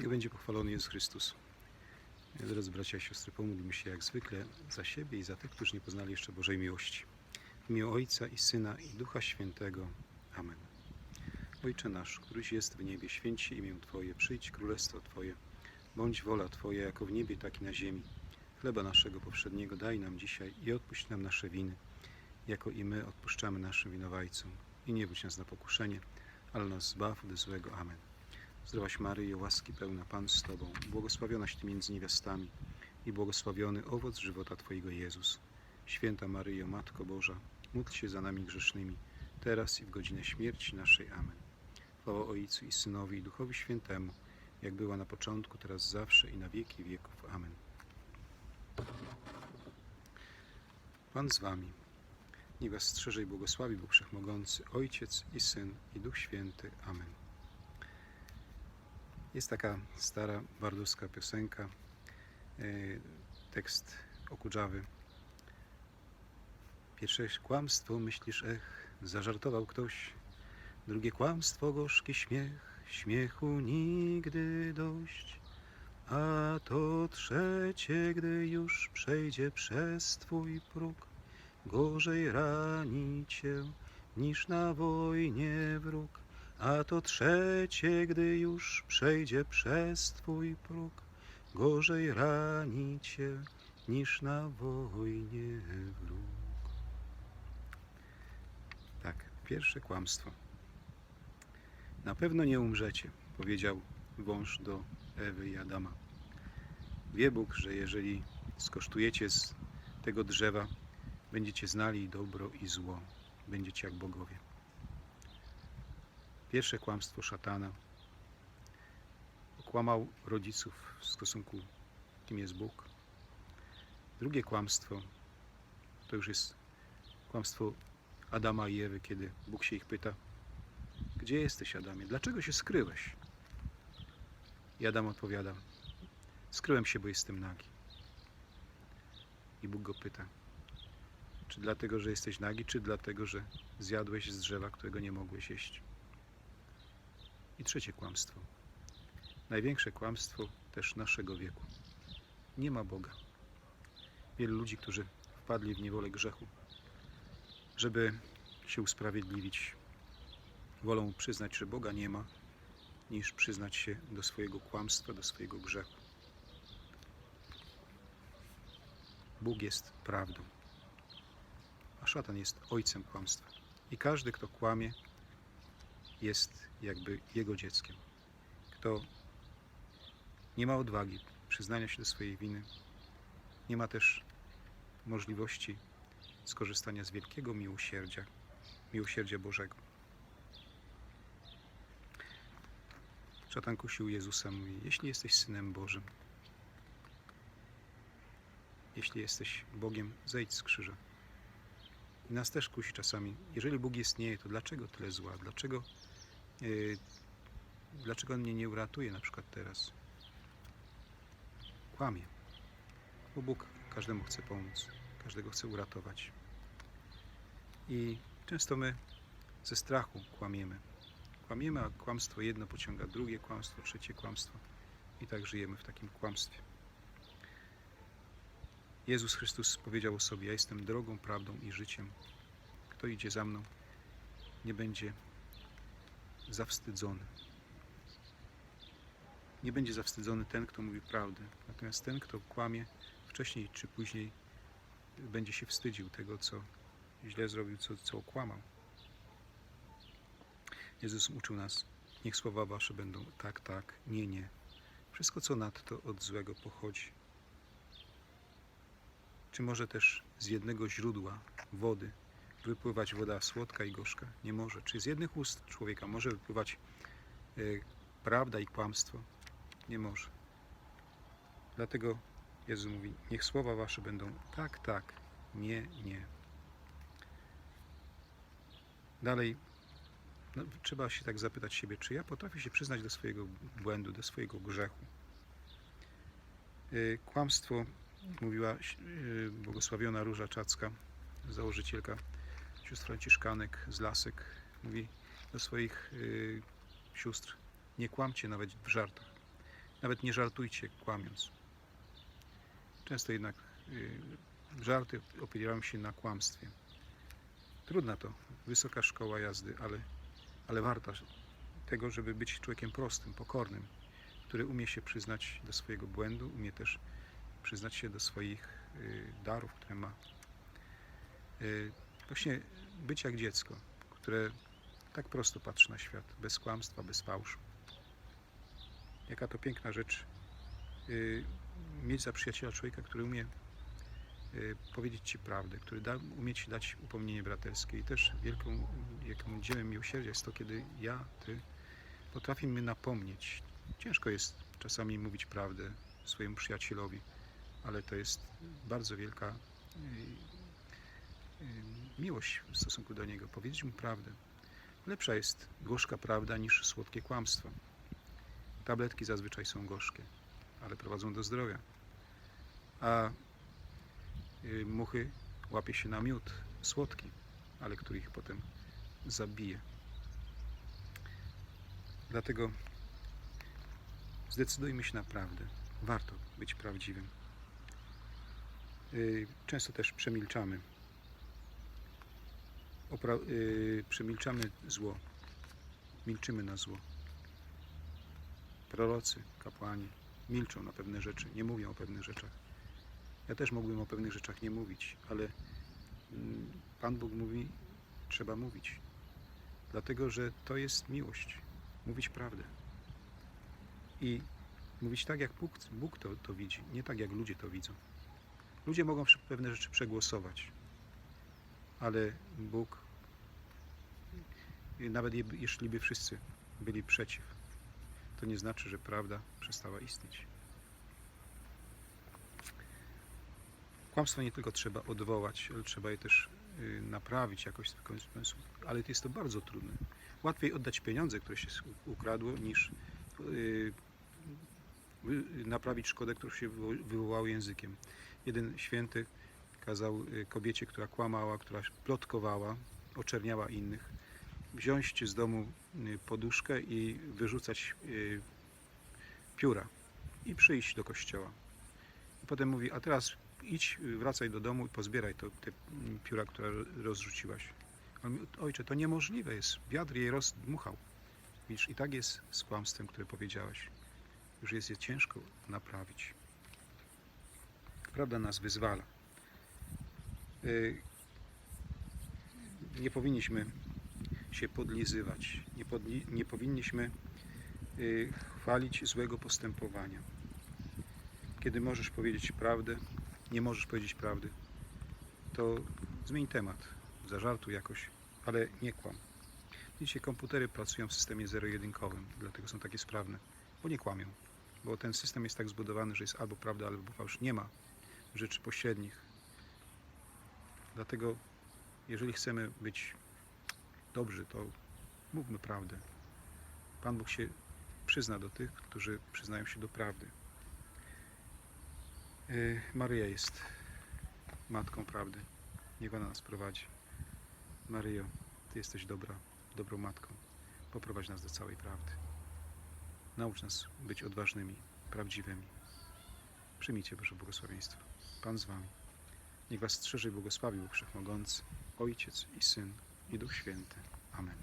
Niech będzie pochwalony Jezus Chrystus. Drodzy bracia i siostry, pomódlmy się jak zwykle za siebie i za tych, którzy nie poznali jeszcze Bożej miłości. W imię Ojca i Syna i Ducha Świętego. Amen. Ojcze nasz, któryś jest w niebie, święć się imię Twoje, przyjdź królestwo Twoje. Bądź wola Twoja, jako w niebie, tak i na ziemi. Chleba naszego powszedniego daj nam dzisiaj i odpuść nam nasze winy, jako i my odpuszczamy naszym winowajcom. I nie wódź nas na pokuszenie, ale nas zbaw od złego. Amen. Zdrowaś Maryjo, łaski pełna Pan z Tobą, błogosławionaś Ty między niewiastami i błogosławiony owoc żywota Twojego Jezus. Święta Maryjo, Matko Boża, módl się za nami grzesznymi, teraz i w godzinę śmierci naszej. Amen. Chwała Ojcu i Synowi i Duchowi Świętemu, jak była na początku, teraz zawsze i na wieki wieków. Amen. Pan z Wami. Niech Was strzeże i błogosławi Bóg Wszechmogący, Ojciec i Syn i Duch Święty. Amen. Jest taka stara bardowska piosenka, e, tekst okudzawy. Pierwsze kłamstwo myślisz, ech, zażartował ktoś. Drugie kłamstwo, gorzki śmiech, śmiechu nigdy dość. A to trzecie, gdy już przejdzie przez twój próg, gorzej rani cię niż na wojnie wróg. A to trzecie, gdy już przejdzie przez twój próg, gorzej rani cię niż na wojnie wróg. Tak, pierwsze kłamstwo. Na pewno nie umrzecie, powiedział wąż do Ewy i Adama. Wie Bóg, że jeżeli skosztujecie z tego drzewa, będziecie znali dobro i zło, będziecie jak bogowie. Pierwsze kłamstwo szatana. Okłamał rodziców w stosunku, kim jest Bóg. Drugie kłamstwo to już jest kłamstwo Adama i Ewy, kiedy Bóg się ich pyta: Gdzie jesteś, Adamie? Dlaczego się skryłeś? I Adam odpowiada: Skryłem się, bo jestem nagi. I Bóg go pyta: Czy dlatego, że jesteś nagi, czy dlatego, że zjadłeś z drzewa, którego nie mogłeś jeść? I trzecie kłamstwo. Największe kłamstwo też naszego wieku. Nie ma Boga. Wielu ludzi, którzy wpadli w niewolę grzechu, żeby się usprawiedliwić, wolą przyznać, że Boga nie ma, niż przyznać się do swojego kłamstwa, do swojego grzechu. Bóg jest prawdą, a szatan jest ojcem kłamstwa. I każdy, kto kłamie, jest jakby jego dzieckiem. Kto nie ma odwagi przyznania się do swojej winy, nie ma też możliwości skorzystania z wielkiego miłosierdzia, miłosierdzia Bożego. Szatan kusił Jezusa, mówi, jeśli jesteś Synem Bożym, jeśli jesteś Bogiem, zejdź z krzyża. I nas też kusi czasami, jeżeli Bóg istnieje, to dlaczego tyle zła? Dlaczego, dlaczego On mnie nie uratuje na przykład teraz? Kłamie. Bo Bóg każdemu chce pomóc, każdego chce uratować. I często my ze strachu kłamiemy. Kłamiemy, a kłamstwo jedno pociąga drugie kłamstwo, trzecie kłamstwo. I tak żyjemy w takim kłamstwie. Jezus Chrystus powiedział o sobie: Ja jestem drogą, prawdą i życiem. Kto idzie za mną, nie będzie zawstydzony. Nie będzie zawstydzony ten, kto mówi prawdę. Natomiast ten, kto kłamie, wcześniej czy później będzie się wstydził tego, co źle zrobił, co, co okłamał. Jezus uczył nas, niech słowa wasze będą tak, tak, nie, nie. Wszystko, co nadto od złego pochodzi. Czy może też z jednego źródła wody wypływać woda słodka i gorzka? Nie może. Czy z jednych ust człowieka może wypływać e, prawda i kłamstwo? Nie może. Dlatego Jezus mówi, niech słowa wasze będą tak, tak, nie, nie. Dalej no, trzeba się tak zapytać siebie, czy ja potrafię się przyznać do swojego błędu, do swojego grzechu. Yy, Kłamstwo, mówiła yy, błogosławiona Róża Czacka, założycielka sióstr franciszkanek z Lasek, mówi do swoich yy, sióstr, nie kłamcie nawet w żartach. Nawet nie żartujcie kłamiąc. Często jednak y, żarty opierają się na kłamstwie. Trudna to, wysoka szkoła jazdy, ale, ale warta tego, żeby być człowiekiem prostym, pokornym, który umie się przyznać do swojego błędu, umie też przyznać się do swoich y, darów, które ma. Y, Właśnie być jak dziecko, które tak prosto patrzy na świat, bez kłamstwa, bez fałszu. Jaka to piękna rzecz y, mieć za przyjaciela człowieka, który umie y, powiedzieć Ci prawdę, który da, umie Ci dać upomnienie braterskie. I też wielką jaką dziełem miłosierdzia jest to, kiedy ja, Ty potrafimy napomnieć. Ciężko jest czasami mówić prawdę swojemu przyjacielowi, ale to jest bardzo wielka y, y, miłość w stosunku do niego. Powiedzieć mu prawdę. Lepsza jest gorzka prawda niż słodkie kłamstwo. Tabletki zazwyczaj są gorzkie, ale prowadzą do zdrowia. A y, muchy łapie się na miód słodki, ale który ich potem zabije. Dlatego zdecydujmy się na prawdę. Warto być prawdziwym. Y, Często też przemilczamy. Opra- y, przemilczamy zło. Milczymy na zło. Prorocy, kapłani milczą na pewne rzeczy, nie mówią o pewnych rzeczach. Ja też mógłbym o pewnych rzeczach nie mówić, ale mm, Pan Bóg mówi, trzeba mówić. Dlatego, że to jest miłość. Mówić prawdę. I mówić tak, jak Bóg, Bóg to, to widzi, nie tak, jak ludzie to widzą. Ludzie mogą pewne rzeczy przegłosować, ale Bóg, y, nawet je- jeśli by wszyscy byli przeciw, to nie znaczy, że prawda przestała istnieć. Kłamstwo nie tylko trzeba odwołać, ale trzeba je też y, naprawić jakoś w sposób, ale jest to bardzo trudne. Łatwiej oddać pieniądze, które się ukradło, niż y, wy- naprawić szkodę, którą się wywo- wywołało językiem. Jeden święty kazał y, kobiecie, która kłamała, która plotkowała, oczerniała innych, wziąć z domu y, poduszkę i wyrzucać y, pióra i przyjść do kościoła. I potem mówi, a teraz idź, wracaj do domu i pozbieraj to, te mm, pióra, które rozrzuciłaś. On mówi, ojcze, to niemożliwe jest, wiatr jej rozdmuchał. Widzisz, i tak jest z kłamstwem, które powiedziałaś. Już jest je ciężko naprawić. Prawda nas wyzwala. Y, Nie powinniśmy się podlizywać. Nie, podli, nie powinniśmy y, chwalić złego postępowania. Kiedy możesz powiedzieć prawdę, nie możesz powiedzieć prawdy, to zmień temat, zażartuj jakoś, ale nie kłam. Dzisiaj komputery pracują w systemie zero-jedynkowym, dlatego są takie sprawne, bo nie kłamią. Bo ten system jest tak zbudowany, że jest albo prawda, albo fałsz. Nie ma rzeczy pośrednich. Dlatego, jeżeli chcemy być dobrzy, to mówmy prawdę. Pan Bóg się przyzna do tych, którzy przyznają się do prawdy. Yy, Maryja jest matką prawdy. Niech ona nas prowadzi. Maryjo, Ty jesteś dobra, dobrą matką. Poprowadź nas do całej prawdy. Naucz nas być odważnymi, prawdziwymi. Przyjmijcie Boże błogosławieństwo. Pan z Wami. Niech Was strzeże i błogosławi Bóg Wszechmogący, Ojciec i Syn i Duch Święty. Amen.